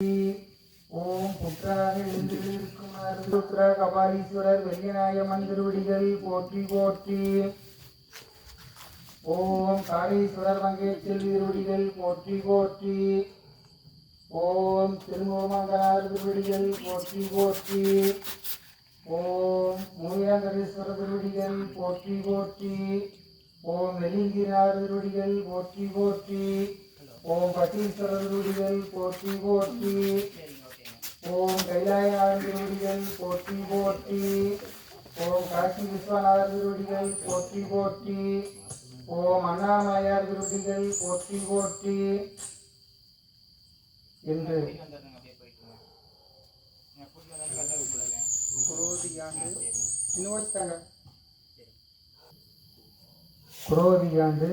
ஓம் புற்றாக எழுந்திருக்கும் அருள்புத்திர கபாலீஸ்வரர் வெள்ளிநாயமன் திருவடிகள் போற்றி போற்றி. ஓம் காளீஸ்வரர் மங்கேச்சல் திருவடிகள் போற்றி போற்றி. ஓம் திருமூமங்கனார் திருவடிகள் போற்றி போற்றி. ஓம் மூயங்கரேஸ்வரர் திருவடிகள் போற்றி போற்றி. ஓம் வெள்ளிங்கிரினார் திருவடிகள் போற்றி போற்றி. ஓம் பட்டீஸ்வரர் போற்றி போற்றி. ஓம் கைலாயநாதர் போற்றி போற்றி. ஓம் காசி விஸ்வநாதர் திருவடிகள் போற்றி போற்றி. ஓம் அண்ணாமலையார் திருவடிகள் போற்றி போற்றி. என்று. குரோதியாண்டு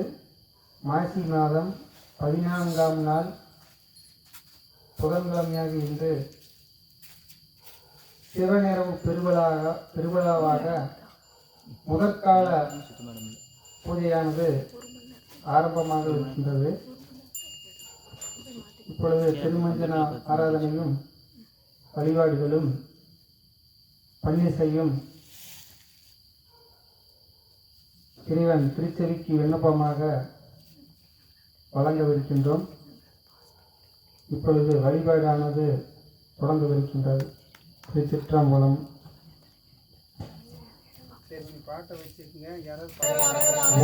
மாசி மாதம் பதினான்காம் நாள் புதன்கிழமையாக இன்று சிவநிறவு பெருவிழாக பெருவிழாவாக முதற்கால பூஜையானது ஆரம்பமாக இருக்கின்றது. இப்பொழுது திருமஞ்சன ஆராதனையும் வழிபாடுகளும் பன்னிசையும் இறைவன் திருச்செவிக்கு விண்ணப்பமாக வழங்கவிருக்கின்றோம். இப்பொழுது வழிபாடானது தொடங்கவிருக்கின்றது. திருச்சிற்றம்பலம்.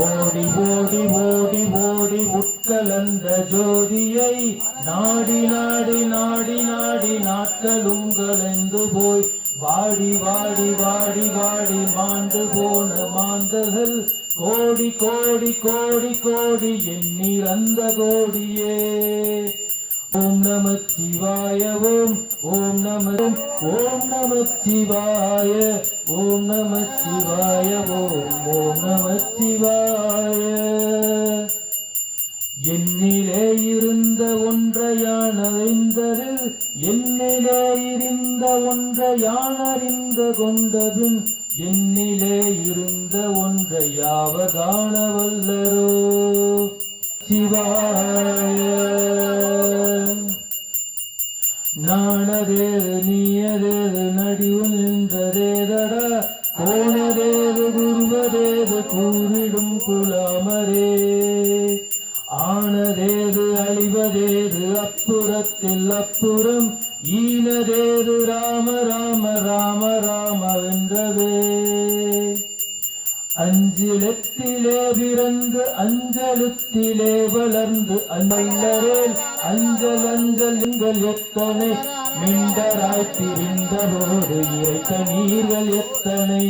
ஓடி ஓடி ஓடி ஓடி உட்கலந்த ஜோதியை நாடி நாடி நாடி நாடி நாட்கள் உங்களெந்து போய் வாடி வாடி வாடி வாடி மாண்டு போன மாந்தர்கள். கோடி கோடி கோடி கோடி எண்ணிறந்த கோடியே. ஓம் நம சிவாய ஓம் ஓம் நம ஓம் நம சிவாய ஓம் நம சிவாய ஓம் ஓம் நம சிவாய என்னிலே இருந்த ஒன்றையான் அறிந்தது என்னிலே இருந்த ஒன்றையான் அறிந்த கொண்டபின் என்னிலே இருந்த ஒன்றை யாவர் காண வல்லரோ? சிவாய. நாணதேது நீயதேது நடிவு நின்றதேதடா கோணதேது குருவதேது கூறிடும் குலாமரே. ஆனதேது அழிவதேது அப்புறத்தில் அப்புறம் ஈனதேது ராம ராம ராம ராம வென்றதே அஞ்சிலத்திலே பிறந்து அஞ்சலத்திலே வளர்ந்து அஞ்சலரேல் அஞ்சல் அஞ்சல் எங்கள் எத்தனை? மிண்டராய் திரிந்த போது இறைத்த நீர்கள் எத்தனை?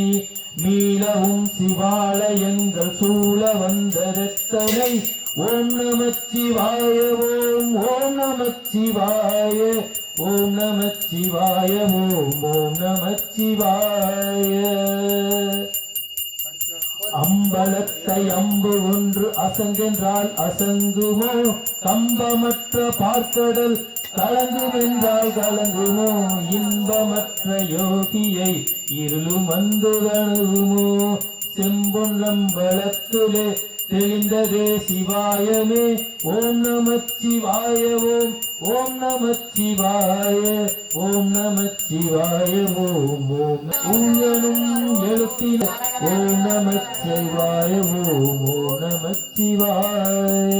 மீளவும் சிவாலயங்கள் சூழ வந்ததெத்தனை? ஓம் நமச்சிவாய ஓம் ஓம் நமச்சிவாய ஓம் நமச்சிவாய ஓம் ஓம் நமச்சிவாய. அம்பலத்தை அம்பு ஒன்று அசங்கென்றால் அசங்குமோ? கம்பமற்ற பார்க்கடல் கலங்குமென்றால் கலங்குமோ? இன்பமற்ற யோகியை இருளும் வந்து கணுகுமோ செம்பொன்னம்பலத்திலே தெளிந்ததே சிவாயமே ஓம் நமச்சிவாய ஓம் ஓம் நமச்சிவாய ஓம் நமச்சிவாய ஓம் ஓம். உங்கனும் எழுத்தின ஓம் நமச்சிவாய ஓம் ஓம் நமச்சிவாய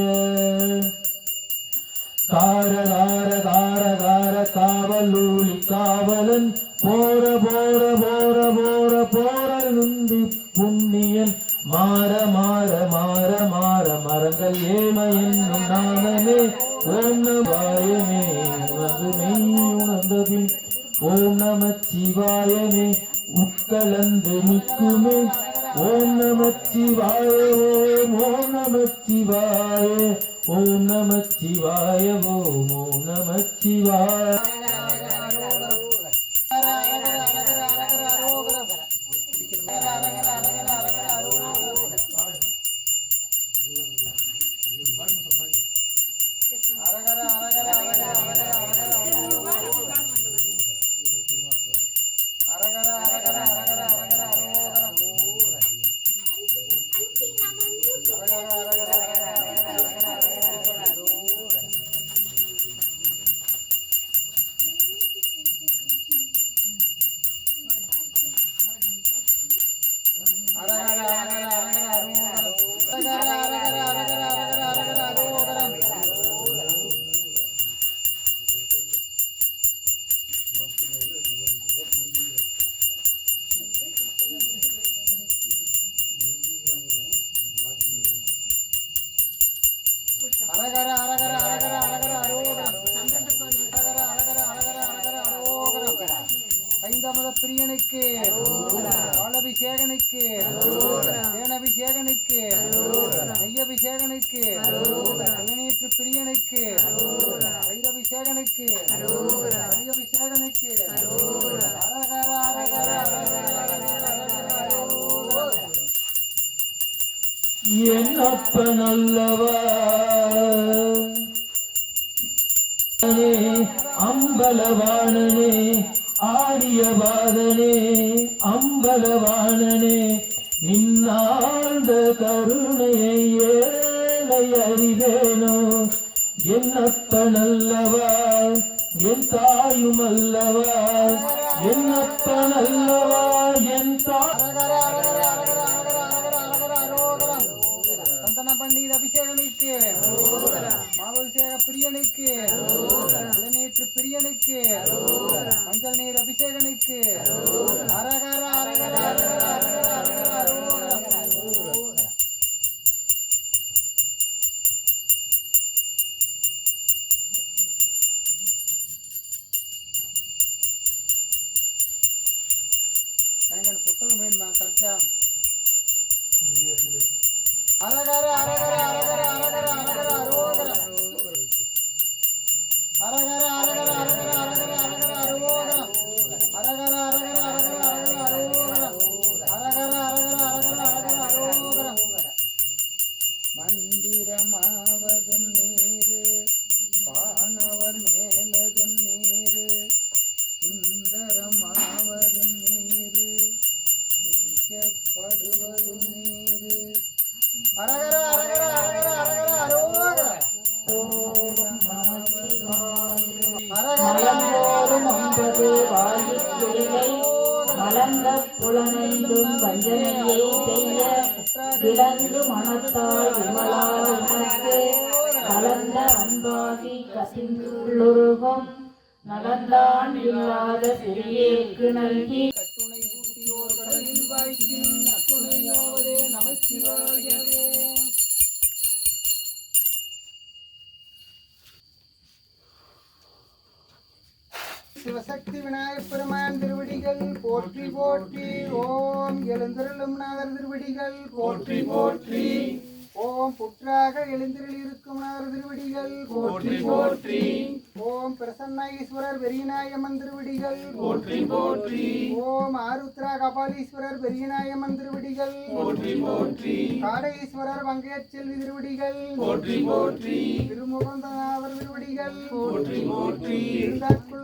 காரகார காரகார காவலூலி காவலன் போற போற போற போற போற நுந்தி புண்ணியன் மாற மாற மாற மாற மரங்கள் ஏம என்னும் நாணமே ஓம் நவாயமே உணர்ந்து மெய் உணர்ந்தபின் ஓம் நம சிவாயமே உட்கலந்து நிற்குமே ஓம் நம சிவாய ஓம் ஓம் நம சிவாய ஓம் நம சிவாய ஓம் ஓம் நம சிவாய பாலபிஷேகனுக்கு தேனபிஷேகனுக்கு. நெய்யபிஷேகனுக்கு இளநீற்று பிரியனுக்கு வைரபிஷேகனுக்கு. அபிஷேகனுக்கு அரகர அரகர அரகர அரகர அரகர என் அப்பனல்லவா அம்பலவாணனே ஆரியவாதனே அம்பலவாணனே நின்னாழ்ந்த கருணையை ஏழை அறிவேனோ? என்னப்ப நல்லவா என் தாயும் அல்லவா என்னப்ப நல்லவா என் தாய் பன்னீர் அபிஷேகனுக்கு மாவபிஷேக பிரியனுக்கு இளநீற்று பிரியனுக்கு மஞ்சள் நீர் அபிஷேகனுக்கு அரகர அரகர அரகர அரகர அரகர புத்தகம் வேணுமா கரெக்டா அரகர அரகர அரகர அரகர அரகர அரோகர அரகர அரகர அரகர அரகர அரகர அரோகர அரகர அரகர அரகர அரகர அரோகர அரகர அரகர அரகர அரகர அரோகர மந்திரமாவதும் நீ மலம்போடும் ஒன்பது வாயுக்கிளியை மலர்ந்த புலனைந்தும் வஞ்சனையை செய்ய விளங்கு மனத்தால் விமலா உனக்கு கலந்த அன்பாகி கசிந்துள்ளுருகும். நலந்தான் இல்லாத நல்கி. கட்டுணை கூட்டியோர்களின் வாய்க்கின் அத்துணையாவதே நமச்சிவாயவே சிவசக்தி விநாயகப் பெருமான் திருவடிகள். போற்றி போற்றி. ஓம் எழுந்தருளும் நாதர் திருவடிகள். போற்றி போற்றி. ஓம் புற்றாக எழுந்திரில் இருக்கும் நாதர் திருவடிகள். போற்றி போற்றி. ஓம் பிரசன்ன ஈஸ்வரர் பெரியநாயம்மன் திருவடிகள். போற்றி போற்றி. ஓம் ஆருத்ரா கபாலீஸ்வரர் பெரியநாயம்மன் திருவடிகள். போற்றி போற்றி. காடஈஸ்வரர் வங்கையச் செல்வி திருவடிகள். போற்றி போற்றி. திருமுகந்தநாதர் திருவடிகள். போற்றி போற்றி.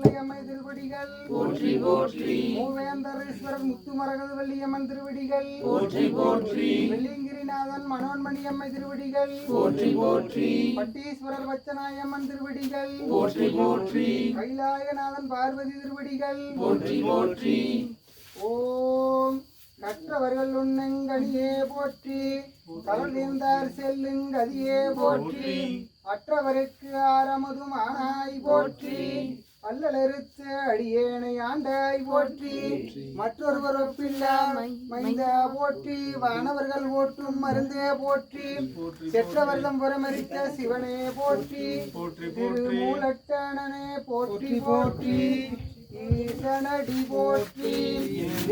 திருந்தாக்குள்ளையம்மை திருவடிகள். போற்றி போற்றி. மூவேந்தர் ஈஸ்வரர் முத்துமரகது வள்ளியம்மன் திருவடிகள். போற்றி போற்றி. வெள்ளிங்கிரிநாதன் மனோன்மணியம்மை திருவடிகள். போற்றி போற்றி. பட்டீஸ்வரர் வச்சநாயம்மன் திருவடிகள். போற்றி போற்றி. கைலாயநாதன் பார்வதி திருவடிகள். போற்றி போற்றி. ஓம் கற்றவர்கள் உன்னங்கனியே போற்றி. கடல் நீந்தார் செல்லுங்கதியே போற்றி. அற்றவருக்கு ஆரமுதும் ஆனாய் போற்றி. அல்லலறுத்து அடியேனை ஆண்டாய் போற்றி. மற்றொருவர் ஒப்பில்லா மைந்த போற்றி. வானவர்கள் ஓட்டும் மருந்தே போற்றி. செற்றவர்தம் புறமரித்த சிவனே போற்றி. திருமூலட்டானனே போற்றி. போற்றி ஈசனடி போற்றி.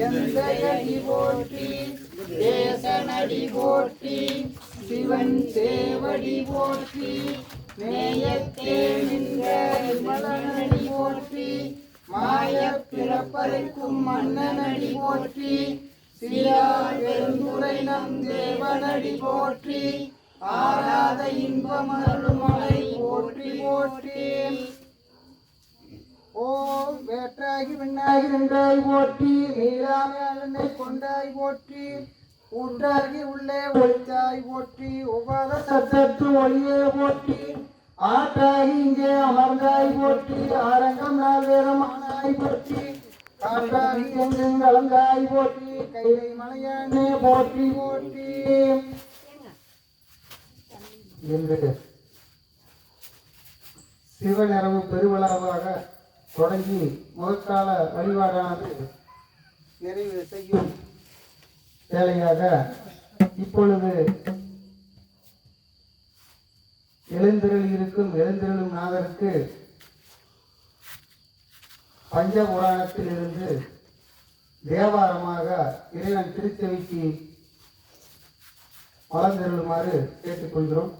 எந்தையடி போற்றி. தேசனடி போற்றி. சிவன் சேவடி போற்றி. நேயத்தே நின்ற விமலனடி போற்றி மாய பிறப்பறைக்கும் மன்னனடி போற்றி சீரா பெருந்துரை நம் தேவனடி போற்றி ஆராத இன்பம் அருள்மலை போற்றி போற்றி. ஓம் வேற்றாகி விண்ணாகி நின்றாய் போற்றி நீராமையாளனை கொண்டாய் போற்றி ஊற்றாகி உள்ளே ஒழித்தாய் போற்றி ஒவ்வாத சத்தத்து ஒளியே போற்றி. ஆற்றாய் இங்கே அமர்ந்தாய் போற்றி ஆரங்கம் நால்வேரமானாய் போற்றி. காற்றாகி எங்கும் கலந்தாய் போற்றி கைலை மலையானே போற்றி போற்றி. என்று சிவநிறவு பெருவிழாவாக தொடங்கி முகக்கால வழிபாடானது நிறைவு செய்யும் வேலையாக இப்பொழுது எழுந்திரள் இருக்கும் எழுந்திரளும் நாதருக்கு பஞ்சபுராணத்திலிருந்து தேவாரமாக இறைவன் திருச்செவிக்கு வளர்ந்தெழுமாறு கேட்டுக்கொள்கிறோம்.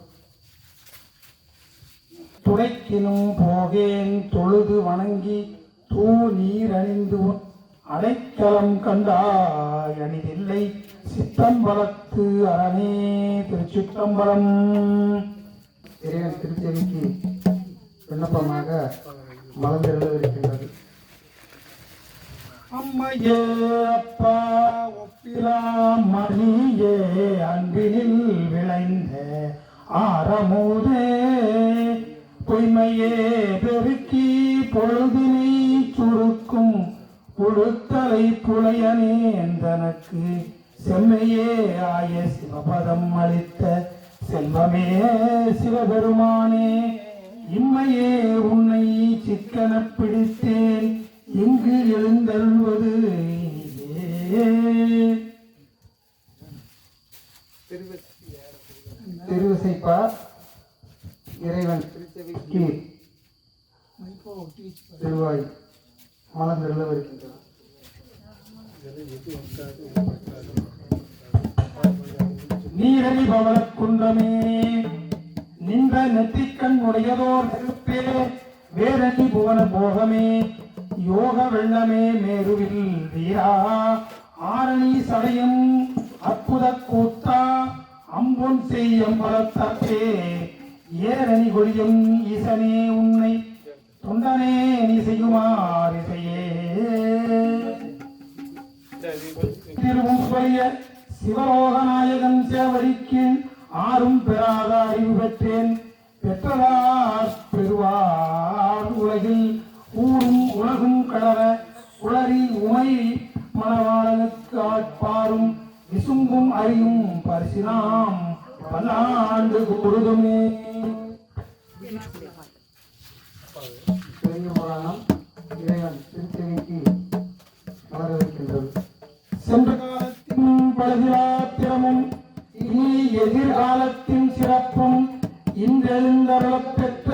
துணைக்கினும் போகேன் தொழுது வணங்கி தூ நீர் அணிந்து அடைக்கலம் கண்டாய் அணிதில்லை சித்தம்பலத்து அரணே திருச்சிற்றம்பலம். இறைவன் திருச்செவிக்கு விண்ணப்பமாக மலர்ந்தருளவிருக்கின்றது அம்மையே அப்பா ஒப்பிலாம் மணியே அன்பினில் விளைந்த ஆரமுதே பொய்மையே பெருக்கி பொழுதினை சுருக்கும் புழுத்தலை புலையனே தனக்கு செம்மையே ஆய சிவபதம் அளித்த செல்வமே சிவபெருமானே இம்மையே உன்னை சிக்கன பிடித்தேன் இங்கு எழுந்தருள்வது நீயே. திருவிசைப்பா இறைவன் திருச்செவிக்கு திருவாய் மலர்ந்தருளவிருக்கின்றது நீரடி பவளக் குன்றமே. நின்ற நெற்றிக்கண் உடையதோர் நெருப்பே வேரணி புவன போகமே. யோக வெள்ளமே மேருவில் வீரா. ஆரணி சடையும் அற்புத கூத்தா. அம்பொன் செய்யம் பலத்தே ஏரணி கொடியும் ஈசனே உன்னை தொண்டனே நீ செய்யுமாறு செய்யே திருவும் சொல்லிய சிவலோகநாயகன் சேவடிக்கு ஆறும் பெறாத அறிவு பெற்றேன். பெற்றதார் பெறுவார் உலகில். ஊரும் உலகும் கலர உளறி உமை மணவாளனுக்கு ஆட்பாரும். விசும்பும் அறியும் பரிசினாம். பல்லாண்டு கூடுதுமே பெரிய புராணம் இறைவன் திருச்செவிக்கு மலரவிருக்கின்றது காலத்தின் பழுதிலாத்திரமும் இனி எதிர்காலத்தின் சிறப்பும் இன்றெழுந்தருளப் பெற்ற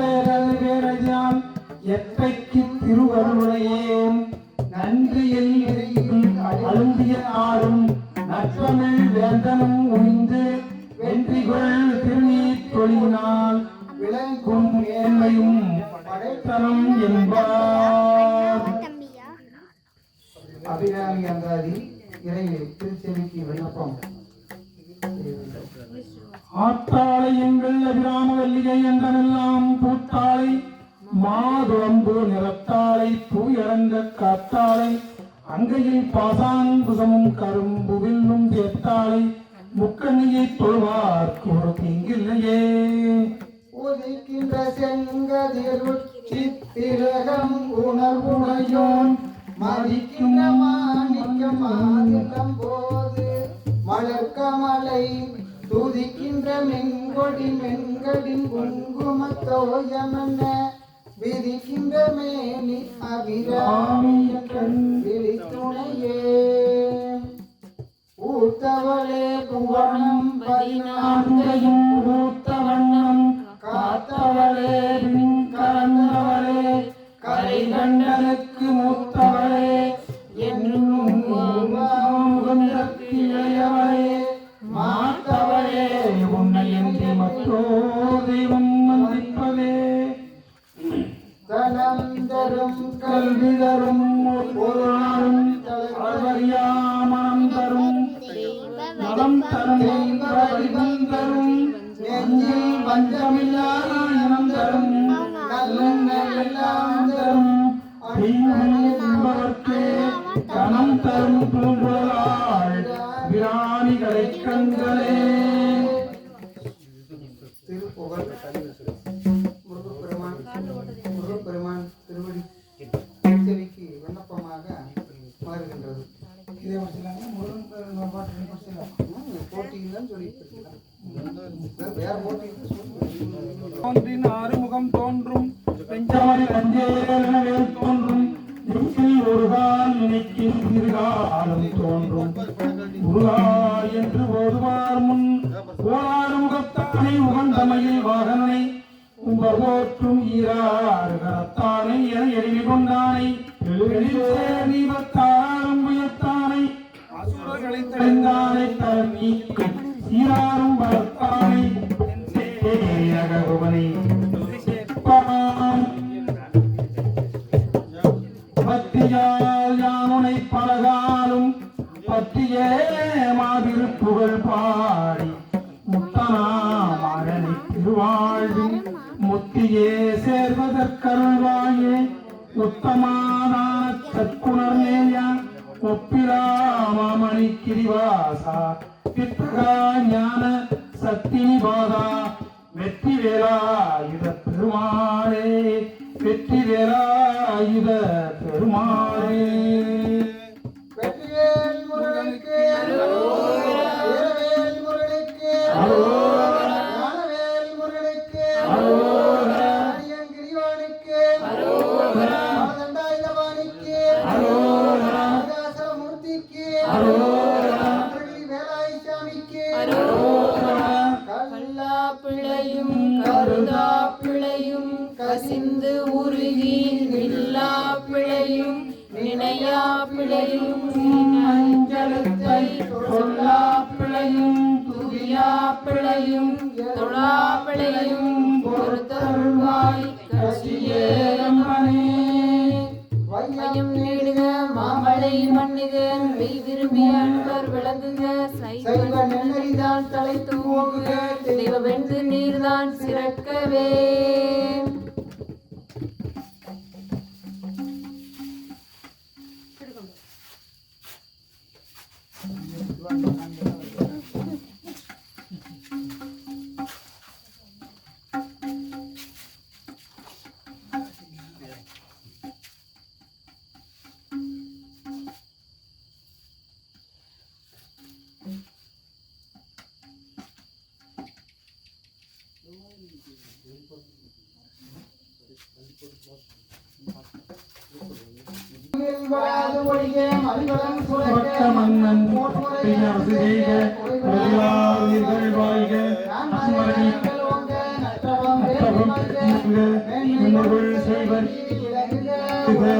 எத்தைக்கு திருவருளையேன். நன்றியில் அழுந்திய நாடும் நற்றமிழ் வேந்தனும் உணிந்து வென்றிகள் திருநீர் தொழினால் ஒரு தீங்கில்லையே உதிக்கின்ற செங்கதிருச்சி திலகம் உணர்வுடையோன். மதிக்கின்ற மாணிக்கம் மாதிரம் போது. மலர்கமலை துதிக்கின்ற மெங்கொடி மென்கடின் குங்குமத்தோயமென்ன விதிக்கின்ற மேனி அபிராமி விழித்துணையே. ஊத்தவளே புவனம் பதினான்கையும் அன்றையும் பூத்த வண்ணம் காத்தவளே பின் கலந்தவளே கரை கண்டனுக்கு மூத்தவளே கரத்தானை என எளிமை தீபத்தாரும் உயர்த்தானை பெருங்காலை தரநீக்கும் சீராரும் பத்தியால் யானுனை பலகாலும் பற்றியே புகழ் பாடி திருவாழ்வின் முத்தியே சேர்வதற்கருள்வாயே. உத்தமாதான சற்குணர் நேயா ஒப்பிலாமணி கிரிவாசா பித்தகா ஞான சக்தி நிபாதா வெற்றி வேலாயுத இத பெருமா பிழையும் அஞ்சலத்தை சொல்லா பிழையும் துதியா பிழையும் தொழா பிழையும் பொறுத்தருள்வாய் கசியேரம்மனே வையம் நீடுக மாமலை மெய் விரும்பிய அன்பர் விளங்குக சைவ நெல்லரிதான் தலை தூங்குக தெய்வ வென்று நீர்தான் சிறக்கவே. பட்ட மன்னன் பெயர் செய்க வாழ்க செய்வர். இது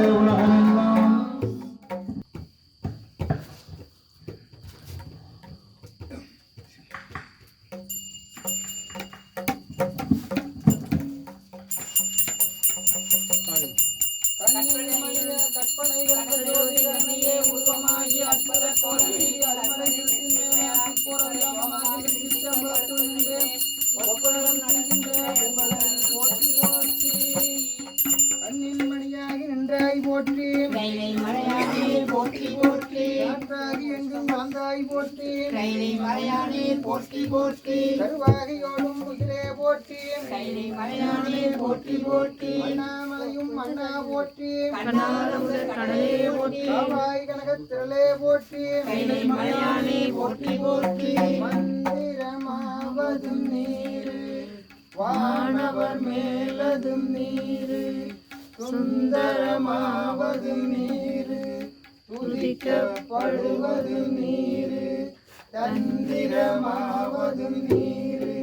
மலையானே போற்றி போற்றி. கருவாகியோடும் உயிரே போற்றி. கைலை மலையானே போற்றி போற்றி. அண்ணாமலையும் அண்ணா போற்றி. கடலே போற்றி. காவாய் கனகத்திரளே போற்றி. கைலை மலையானே போற்றி போற்றி. மந்திரமாவதும் நீரு. வானவர் மேலதும் நீரு. சுந்தரமாவதும் நீரு. துதிக்கப்படுவது நீரு. தந்திரமாவதும் நீரு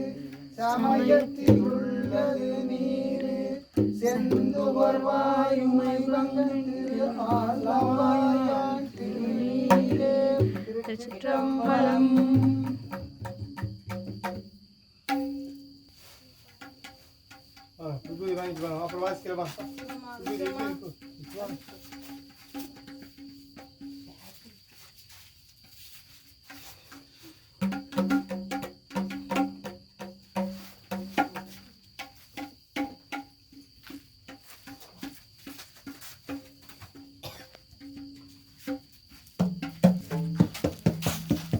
சமயத்தில் உள்ளது நீரு. செந்துவர் வாயுமை வங்கந்து ஆலவாயான் திருநீரே திருச்சிற்றம்பலம். Ah, bem, vai,